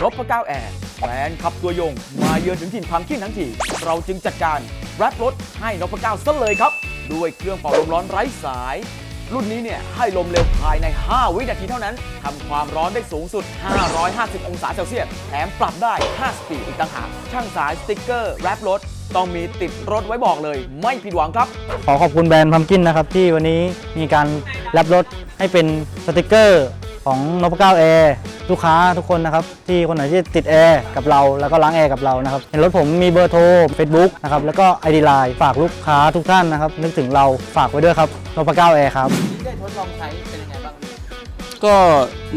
นพเก้าแอร์แฟนขับตัวยง มาเยือนถึงถิ่นพัมกินทั้งทีเราจึงจัดการแรปรถให้นพเก้าซะเลยครับ ด้วยเครื่องเป่าลมร้อนไร้สาย รุ่นนี้เนี่ยให้ลมเร็วภายใน 5 วินาทีเท่านั้นทำความร้อนได้สูงสุด 550 องศาเซลเซียสแถมปรับได้ 5 สปีดอีกต่างหากช่างสายสติกเกอร์แรปรถต้องมีติดรถไว้บอกเลย ไม่ผิดหวังครับ ขอขอบคุณแบรนด์พัมกินนะครับ ที่วันนี้มีการแรปรถให้เป็นสติกเกอร์ ของนพเก้าแอร์ลูกค้าทุกคนนะครับ ที่คนไหนที่ติดแอร์กับเราแล้วก็ล้างแอร์กับเรานะครับเห็นรถผมมีเบอร์โทร Facebook นะครับแล้วก็ ID Line ฝากลูกค้าทุกท่านนะครับ นึกถึงเราฝากไว้ด้วยครับนพเก้าแอร์ครับได้ทดลองใช้เป็นยังไงบ้างก็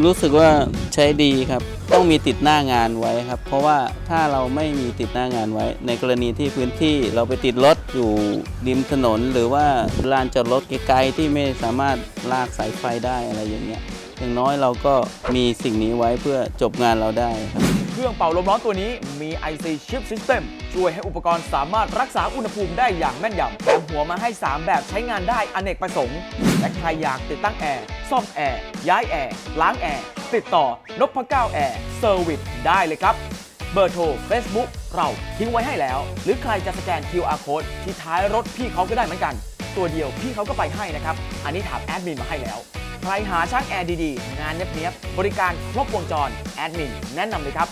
รู้สึกว่าใช้ดีครับ ต้องมีติดหน้างานไว้ครับ เพราะว่าถ้าเราไม่มีติดหน้างานไว้ ในกรณีที่พื้นที่เราไปติดรถอยู่ริมถนน หรือว่าลานจอดรถไกลๆที่ไม่สามารถลากสายไฟได้อะไรอย่างเงี้ย อย่างน้อยเราก็มีสิ่งนี้ไว้เพื่อจบงานเราได้ครับเครื่องเป่าลมร้อนตัวนี้มี IC Chip System ช่วยให้อุปกรณ์สามารถรักษาอุณหภูมิได้อย่างแม่นยำแถมหัวมาให้ 3 แบบใช้งานได้อเนกประสงค์และใครอยากติดตั้งแอร์ซ่อมแอร์ย้ายแอร์ล้างแอร์ติดต่อนพเก้าแอร์เซอร์วิสได้เลยครับ เบอร์โทร Facebook เราทิ้งไว้ให้แล้ว หรือใครจะสแกน QR code ที่ท้ายรถพี่เขาก็ได้เหมือนกัน ตัวเดียวพี่เขาก็ไปให้นะครับ อันนี้ถามแอดมินมาให้แล้ว ใครหาช่างแอร์ดีๆ งานเนี้ยบๆบริการครบวงจร แอดมินแนะนำเลยครับ